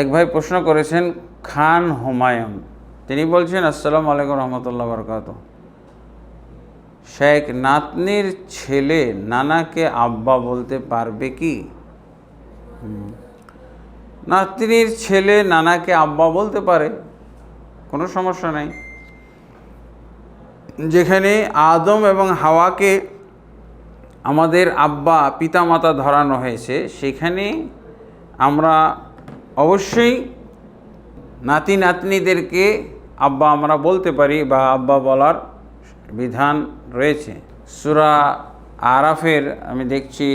এক ভাই প্রশ্ন করেছেন, খান হুমায়ুন। তিনি বলছেন, আসসালামু আলাইকুম রহমতুল্লাহ বরকাত। শেখ নাতনির ছেলে নানাকে আব্বা বলতে পারবে কি? নাতনির ছেলে নানাকে আব্বা বলতে পারে, কোনো সমস্যা নেই। যেখানে আদম এবং হাওয়াকে আমাদের আব্বা, পিতামাতা ধরানো হয়েছে, সেখানে আমরা অবশ্যই নাতি নাতনিদেরকে আব্বা আমরা বলতে পারি বা আব্বা বলার বিধান রয়েছে। সুরা আরাফের আমি দেখছি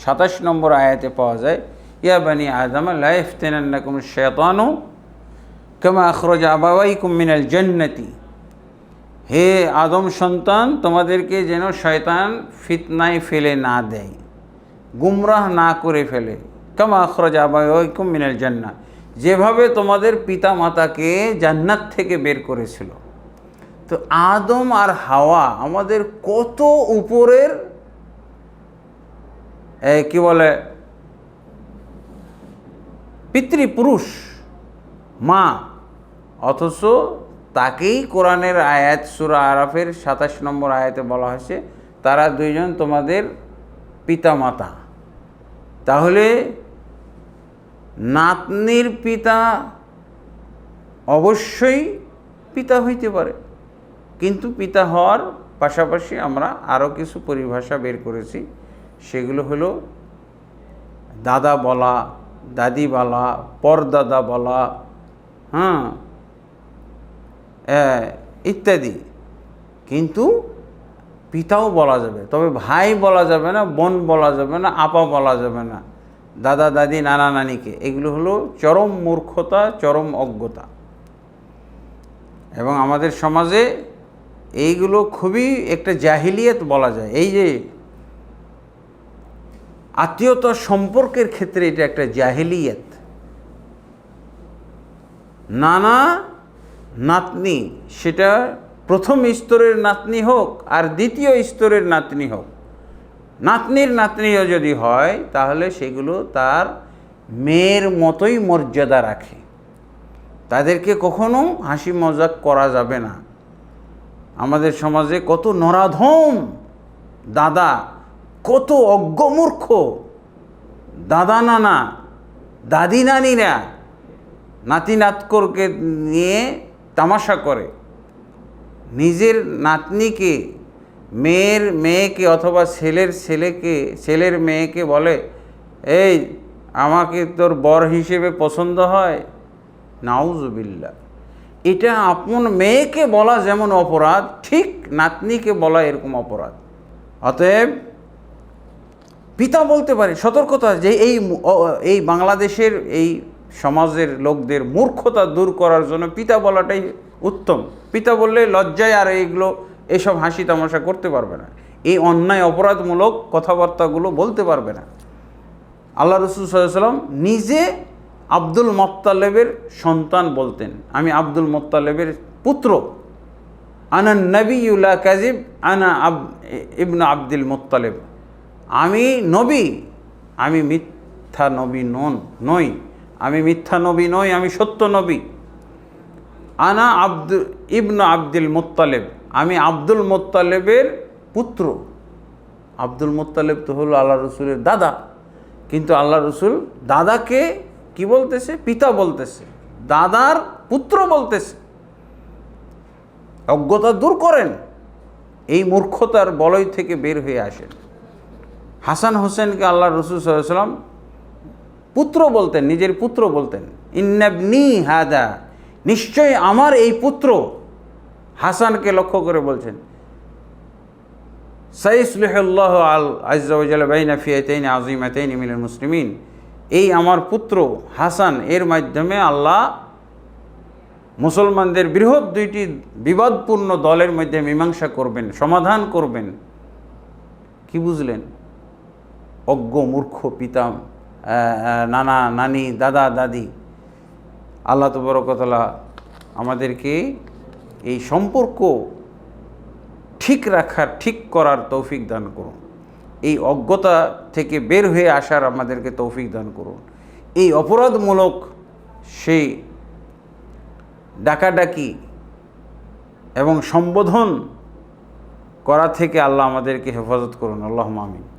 সাতাশ নম্বর আয়াতে পাওয়া যায়, ইয়া বানি আদম লাইফ তেনান্নাকুম শেতানু কেমা আখরজ আবাবাই কুমিনাল জন্নতি। হে আদম সন্তান, তোমাদেরকে যেন শয়তান ফিতনায় ফেলে না দেয়, গুমরাহ না করে ফেলে। কামা আখরজ আবাইকুম মিনাল জান্নাত যেভাবে তোমাদের পিতা মাতাকে জান্নাত থেকে বের করেছিল। তো আদম আর হাওয়া আমাদের কত উপরের? কি বলে? পিতৃপুরুষ, মা। অথচ তাকেই কোরআনের আয়াত, সুরা আরাফের সাতাশ নম্বর আয়াতে বলা হয়েছে, তারা দুইজন তোমাদের পিতামাতা। তাহলে নাতনির পিতা অবশ্যই পিতা হইতে পারে। কিন্তু পিতা হওয়ার পাশাপাশি আমরা আরও কিছু পরিভাষা বের করেছি। সেগুলো হলো দাদা বলা, দাদি বলা, পরদাদা বলা হ্যাঁ ইত্যাদি। কিন্তু পিতাও বলা যাবে, তবে ভাই বলা যাবে না, বোন বলা যাবে না, আপা বলা যাবে না। দাদা, দাদি, নানা, নানিকে। এগুলো হলো চরম মূর্খতা, চরম অজ্ঞতা। এবং আমাদের সমাজে এইগুলো খুবই একটা জাহিলিয়াত বলা যায়। এই যে আত্মীয়তা সম্পর্কের ক্ষেত্রে এটা একটা জাহিলিয়াত। নানা নাতনি, সেটা প্রথম স্তরের নাতনি হোক আর দ্বিতীয় স্তরের নাতনি হোক নাতনির নাতনিও যদি হয়, তাহলে সেগুলো তার মেয়ের মতোই মর্যাদা রাখে। তাদেরকে কখনো হাসি মজাক করা যাবে না। আমাদের সমাজে কত নরাধম দাদা, কত অজ্ঞমূর্খ দাদা নানা, দাদি নানিরা নাতি নাতকরকে নিয়ে তামাশা করে। নিজের নাতনিকে মেয়ের মেয়েকে অথবা ছেলের ছেলেকে, ছেলের মেয়েকে বলে, এই, আমাকে তোর বর হিসেবে পছন্দ হয়? নাউজবিল্লা এটা আপন মেয়েকে বলা যেমন অপরাধ, ঠিক নাতনিকে বলা এরকম অপরাধ। অতএব পিতা বলতে পারে, সতর্কতা যে এই এই বাংলাদেশের, এই সমাজের লোকদের মূর্খতা দূর করার জন্য পিতা বলাটাই উত্তম। পিতা বললে লজ্জায় আর এইগুলো এসব হাসি তামাশা করতে পারবে না। এই অন্যায় অপরাধমূলক কথাবার্তাগুলো বলতে পারবে না। আল্লাহ রসুল সাল্লাম নিজে আব্দুল মোত্তালেবের সন্তান বলতেন। আমি আব্দুল মোত্তালেবের পুত্র। আনা নবীউল্লাহ কাজিব আনা আব, ইবনা আব্দুল মোত্তালেব। আমি নবী, আমি মিথ্যা নবী নন, নই। আমি মিথ্যা নবী নই, আমি সত্য নবী। আনা আব্দুল ইবনু আব্দুল মোত্তালেব। আমি আব্দুল মোত্তালেবের পুত্র। আব্দুল মোত্তালেব তো হলো আল্লাহ রসুলের দাদা। কিন্তু আল্লাহ রসুল দাদাকে কি বলতেছে? পিতা বলতেছে। দাদার পুত্র বলতেছে। অজ্ঞতা দূর করেন। এই মূর্খতার বলয় থেকে বের হয়ে আসেন। হাসান হোসেনকে আল্লাহ রসুল সাল্লাম পুত্র বলতেন, নিজের পুত্র বলতেন। ইন্নাবনি হাদা নিশ্চয় আমার এই পুত্র হাসানকে লক্ষ্য করে বলছেন সাইসলিহুল্লাহ আল আজ্জাউজাল বাইনা ফিয়াতাইন আজিমাতাইন মিনাল মুসলিমিন। এই আমার পুত্র হাসান এর মাধ্যমে আল্লাহ মুসলমানদের বৃহৎ দুইটি বিবাদপূর্ণ দলের মধ্যে মীমাংসা করবেন সমাধান করবেন। কি বুঝলেন? অজ্ঞ মূর্খ পিতা আহ, আহ, নানা নানি দাদা দাদি আল্লাহ তবরকতলা আমাদেরকে এই সম্পর্ক ঠিক রাখার, ঠিক করার তৌফিক দান করুন। এই অজ্ঞতা থেকে বের হয়ে আসার আমাদেরকে তৌফিক দান করুন। এই অপরাধমূলক সেই ডাকাডাকি এবং সম্বোধন করা থেকে আল্লাহ আমাদেরকে হেফাজত করুন। আল্লাহ আমিন।